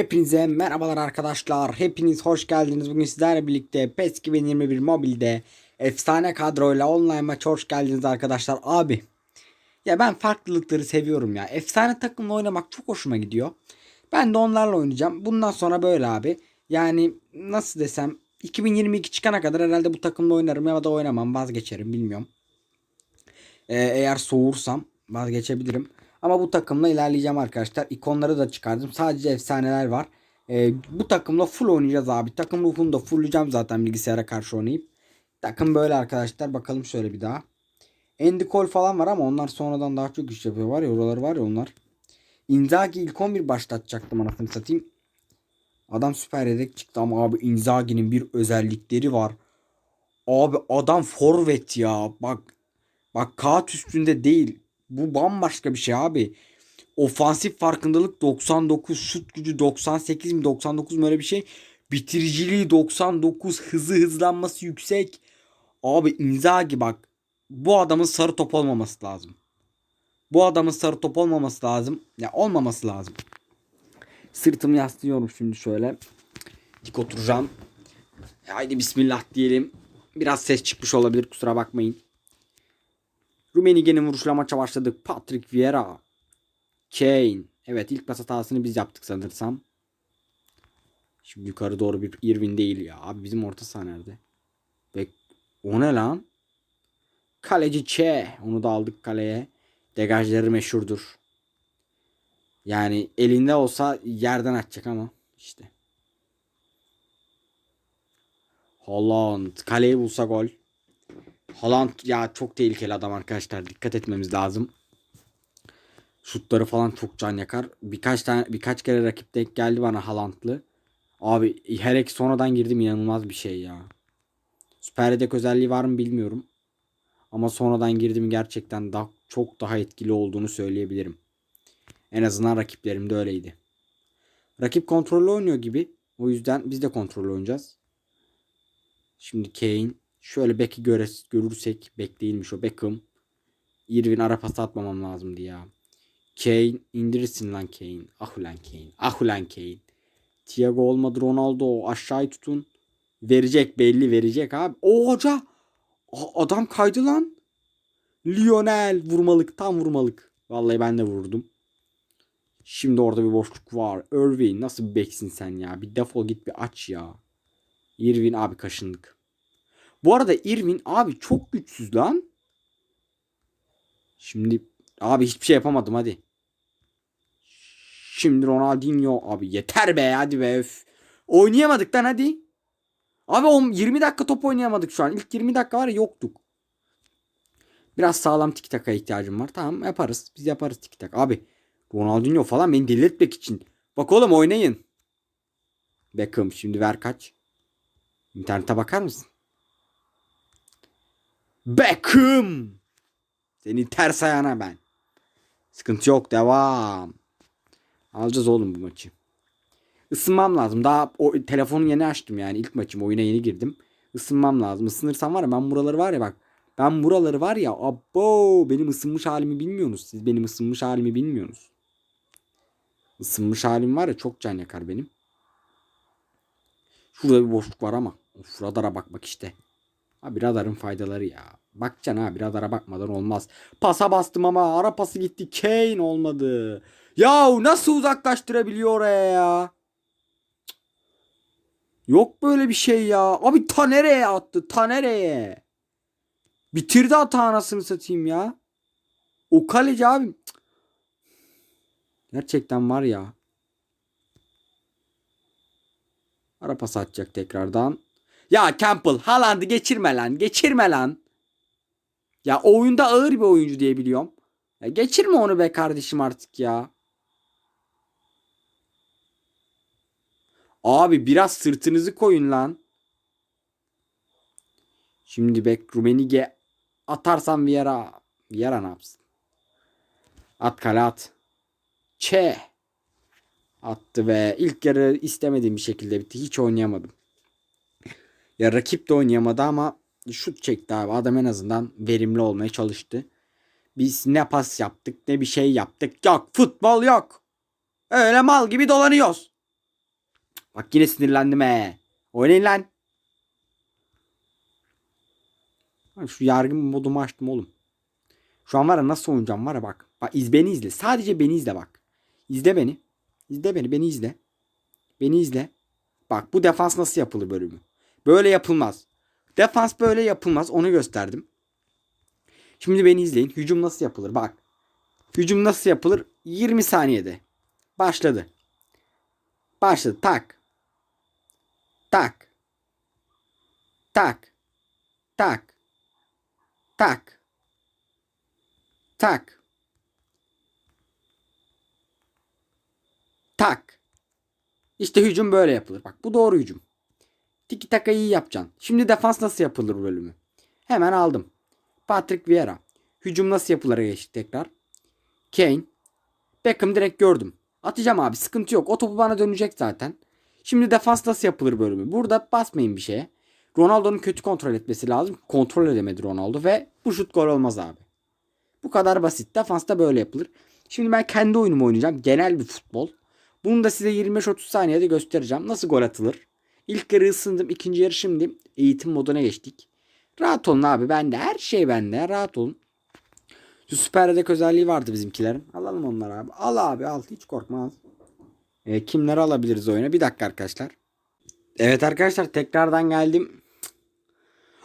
Hepinize merhabalar arkadaşlar. Hepiniz hoş geldiniz. Bugün sizlerle birlikte PES 2021 mobilde efsane kadroyla online maç hoş geldiniz arkadaşlar. Abi ya ben farklılıkları seviyorum ya. Efsane takımla oynamak çok hoşuma gidiyor. Ben de onlarla oynayacağım. Bundan sonra böyle abi. Yani nasıl desem 2022 çıkana kadar herhalde bu takımla oynarım ya da oynamam vazgeçerim bilmiyorum. Ee, eğer soğursam vazgeçebilirim. Ama bu takımla ilerleyeceğim arkadaşlar. İkonları da çıkardım. Sadece efsaneler var. Ee, bu takımla full oynayacağız abi. Takım ruhunu da fulleyeceğim zaten bilgisayara karşı oynayıp. Takım böyle arkadaşlar. Bakalım şöyle bir daha. Andy Cole falan var ama onlar sonradan daha çok iş yapıyor. Var ya oraları var ya onlar. Inzaghi ilk 11 başlatacaktım anasını satayım. Adam süper yedek çıktı ama abi Inzaghi'nin bir özellikleri var. Abi adam forvet ya. Bak bak kağıt üstünde değil. Bu bambaşka bir şey abi. Ofansif farkındalık 99, şut gücü 98 mi 99 mu öyle bir şey. Bitiriciliği 99, hızı hızlanması yüksek. Abi Inzaghi bak. Bu adamın sarı top olmaması lazım. Bu adamın sarı top olmaması lazım. Ya olmaması lazım. Sırtımı yaslıyorum şimdi şöyle. Dik oturacağım. Haydi bismillah diyelim. Biraz ses çıkmış olabilir kusura bakmayın. Rumenige'nin vuruşla maça başladık. Patrick Vieira. Kane. Evet ilk pas hatasını biz yaptık sanırsam. Şimdi yukarı doğru bir Irvin değil ya. Abi bizim orta saha nerede? Ve o ne lan? Kaleci Che. Onu da aldık kaleye. Degajları meşhurdur. Yani elinde olsa yerden atacak ama işte. Holland. Kaleyi bulsa gol. Haaland ya çok tehlikeli adam arkadaşlar. Dikkat etmemiz lazım. Şutları falan çok can yakar. Birkaç tane birkaç kere rakip denk geldi bana Haaland'lı. Abi her iki sonradan girdim inanılmaz bir şey ya. Süper yedek özelliği var mı bilmiyorum. Ama sonradan girdim gerçekten daha çok daha etkili olduğunu söyleyebilirim. En azından rakiplerim de öyleydi. Rakip kontrollü oynuyor gibi. O yüzden biz de kontrollü oynayacağız. Şimdi Kane Şöyle Beck'i görürsek Beck o Beckham. Irvin ara pas atmamam lazımdı ya. Kane indirirsin lan Kane. Ah ulan Kane. Ah ulan Kane. Thiago olmadı Ronaldo aşağıya tutun. Verecek belli verecek abi. O hoca. Adam kaydı lan. Lionel vurmalık tam vurmalık. Vallahi ben de vurdum. Şimdi orada bir boşluk var. Irvin nasıl beksin sen ya? Bir defol git bir aç ya. Irvin abi kaşındık. Bu arada Irvin abi çok güçsüz lan. Şimdi abi hiçbir şey yapamadım hadi. Şimdi Ronaldinho abi yeter be hadi be. Öf. Oynayamadık lan hadi. Abi o 20 dakika top oynayamadık şu an. İlk 20 dakika var ya yoktuk. Biraz sağlam tiki taka ihtiyacım var. Tamam yaparız. Biz yaparız tiki tak. Abi Ronaldinho falan beni deli etmek için. Bak oğlum oynayın. Beckham şimdi ver kaç. İnternete bakar mısın? Beckham. Seni ters ayağına ben. Sıkıntı yok devam. Alacağız oğlum bu maçı. Isınmam lazım. Daha o telefonu yeni açtım yani ilk maçım oyuna yeni girdim. Isınmam lazım. Isınırsam var ya ben buraları var ya bak. Ben buraları var ya abo benim ısınmış halimi bilmiyorsunuz. Siz benim ısınmış halimi bilmiyorsunuz. Isınmış halim var ya çok can yakar benim. Şurada bir boşluk var ama. Of radara bak bak işte. Abi radarın faydaları ya. Bakacaksın abi radara bakmadan olmaz. Pasa bastım ama ara pası gitti. Kane olmadı. Ya nasıl uzaklaştırabiliyor oraya ya? Yok böyle bir şey ya. Abi ta nereye attı? Ta nereye? Bitirdi hata anasını satayım ya. O kaleci abi. Gerçekten var ya. Ara pas atacak tekrardan. Ya Campbell Haaland'ı geçirme lan. Geçirme lan. Ya oyunda ağır bir oyuncu diye biliyorum. Ya geçirme onu be kardeşim artık ya. Abi biraz sırtınızı koyun lan. Şimdi bek Rumenige atarsam Vieira. Vieira ne yapsın? At kale at. Çe. Attı ve ilk yarı istemediğim bir şekilde bitti. Hiç oynayamadım. Ya rakip de oynayamadı ama şut çekti abi. Adam en azından verimli olmaya çalıştı. Biz ne pas yaptık ne bir şey yaptık. Yok futbol yok. Öyle mal gibi dolanıyoruz. Bak yine sinirlendim he. Oynayın lan. Şu yargın modumu açtım oğlum. Şu an var ya nasıl oynayacağım var ya bak. Bak iz beni izle. Sadece beni izle bak. İzle beni. İzle beni. Beni izle. Beni izle. Bak bu defans nasıl yapılır bölümü. Böyle yapılmaz. Defans böyle yapılmaz. Onu gösterdim. Şimdi beni izleyin. Hücum nasıl yapılır? Bak. Hücum nasıl yapılır? 20 saniyede. Başladı. Başladı. Tak. Tak. Tak. Tak. Tak. Tak. Tak. İşte hücum böyle yapılır. Bak bu doğru hücum. Tiki taka iyi yapacaksın. Şimdi defans nasıl yapılır bölümü? Hemen aldım. Patrick Vieira. Hücum nasıl yapılır geçtik tekrar. Kane. Beckham direkt gördüm. Atacağım abi sıkıntı yok. O topu bana dönecek zaten. Şimdi defans nasıl yapılır bölümü? Burada basmayın bir şeye. Ronaldo'nun kötü kontrol etmesi lazım. Kontrol edemedi Ronaldo ve bu şut gol olmaz abi. Bu kadar basit. Defansta böyle yapılır. Şimdi ben kendi oyunumu oynayacağım. Genel bir futbol. Bunu da size 25-30 saniyede göstereceğim. Nasıl gol atılır? İlk yarı ısındım. ikinci yarı şimdi eğitim moduna geçtik. Rahat olun abi bende. Her şey bende. Rahat olun. Şu süper yedek özelliği vardı bizimkilerin. Alalım onları abi. Al abi al. Hiç korkma al. E, kimleri alabiliriz oyuna? Bir dakika arkadaşlar. Evet arkadaşlar tekrardan geldim.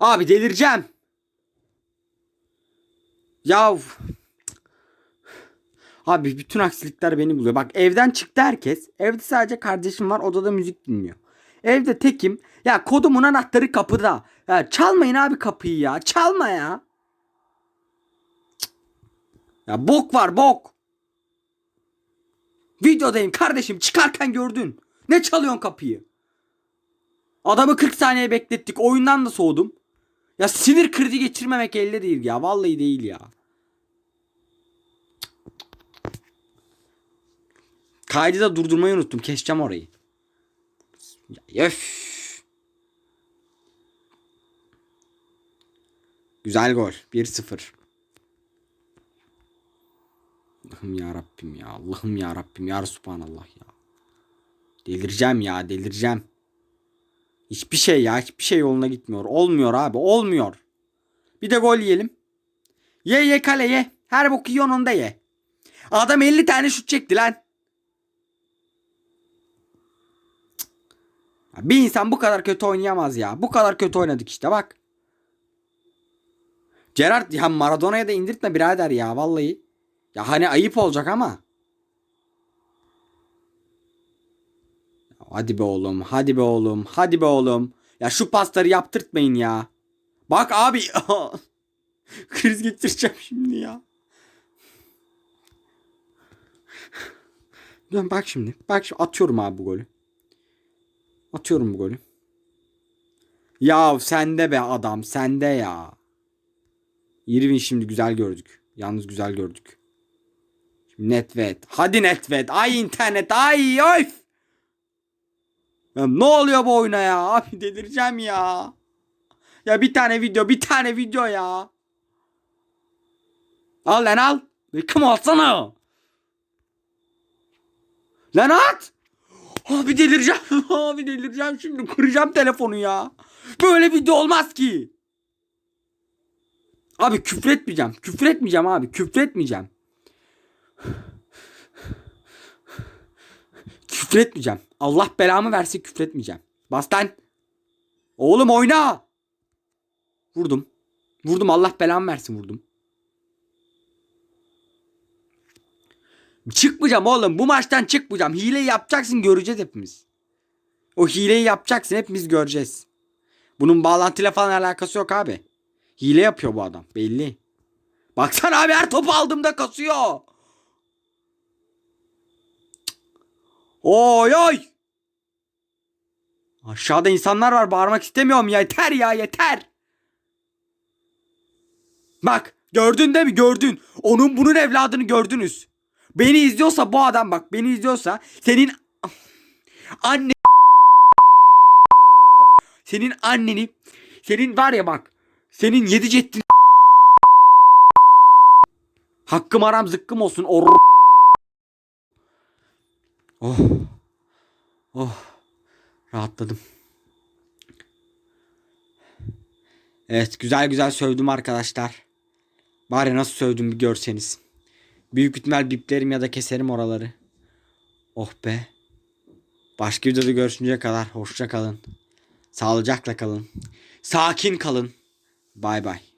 Abi delireceğim. Yav. Abi bütün aksilikler beni buluyor. Bak evden çıktı herkes. Evde sadece kardeşim var. Odada müzik dinliyor. Evde tekim. Ya kodumun anahtarı kapıda. Ya çalmayın abi kapıyı ya. Çalma ya. Ya bok var bok. Videodayım kardeşim. Çıkarken gördün. Ne çalıyorsun kapıyı? Adamı 40 saniye beklettik. Oyundan da soğudum. Ya sinir krizi geçirmemek elde değil ya. Vallahi değil ya. Kaydı da durdurmayı unuttum. Keseceğim orayı. Ya, öf. Güzel gol. 1-0. Allah'ım ya Rabbim ya. Allah'ım ya Rabbim ya Subhanallah ya. Delireceğim ya, delireceğim. Hiçbir şey ya, hiçbir şey yoluna gitmiyor. Olmuyor abi, olmuyor. Bir de gol yiyelim. Ye ye kale ye. Her boku yiyorsun onu da ye. Adam 50 tane şut çekti lan. Bir insan bu kadar kötü oynayamaz ya. Bu kadar kötü oynadık işte bak. Gerard ya Maradona'ya da indirtme birader ya vallahi. Ya hani ayıp olacak ama. Hadi be oğlum, hadi be oğlum, hadi be oğlum. Ya şu pasları yaptırtmayın ya. Bak abi. Kriz geçireceğim şimdi ya. Dön bak şimdi. Bak şimdi atıyorum abi bu golü. Atıyorum bu golü. Ya sende be adam sende ya. Irvin şimdi güzel gördük. Yalnız güzel gördük. Şimdi Netvet. Hadi Netvet. Ay internet. Ay oy. Ya ne oluyor bu oyuna ya? Abi delireceğim ya. Ya bir tane video, bir tane video ya. Al lan al. Yıkım alsana. Lan at. Abi delireceğim. Abi delireceğim şimdi. Kıracağım telefonu ya. Böyle video olmaz ki. Abi küfretmeyeceğim. Küfretmeyeceğim abi. Küfretmeyeceğim. Küfretmeyeceğim. Allah belamı versin küfretmeyeceğim. Bas lan. Oğlum oyna. Vurdum. Vurdum Allah belamı versin vurdum. Çıkmayacağım oğlum. Bu maçtan çıkmayacağım. Hileyi yapacaksın göreceğiz hepimiz. O hileyi yapacaksın hepimiz göreceğiz. Bunun bağlantıyla falan alakası yok abi. Hile yapıyor bu adam belli. Baksana abi her topu aldığımda kasıyor. Oy oy. Aşağıda insanlar var bağırmak istemiyorum ya yeter ya yeter. Bak gördün değil mi gördün. Onun bunun evladını gördünüz. Beni izliyorsa bu adam bak beni izliyorsa senin anne senin anneni senin var ya bak senin yedi cettin hakkım aram zıkkım olsun or Oh. Oh. Rahatladım. Evet güzel güzel sövdüm arkadaşlar. Bari nasıl sövdüm bir görseniz. Büyük ihtimal biplerim ya da keserim oraları. Oh be. Başka videoda görüşünceye kadar hoşça kalın. Sağlıcakla kalın. Sakin kalın. Bay bay.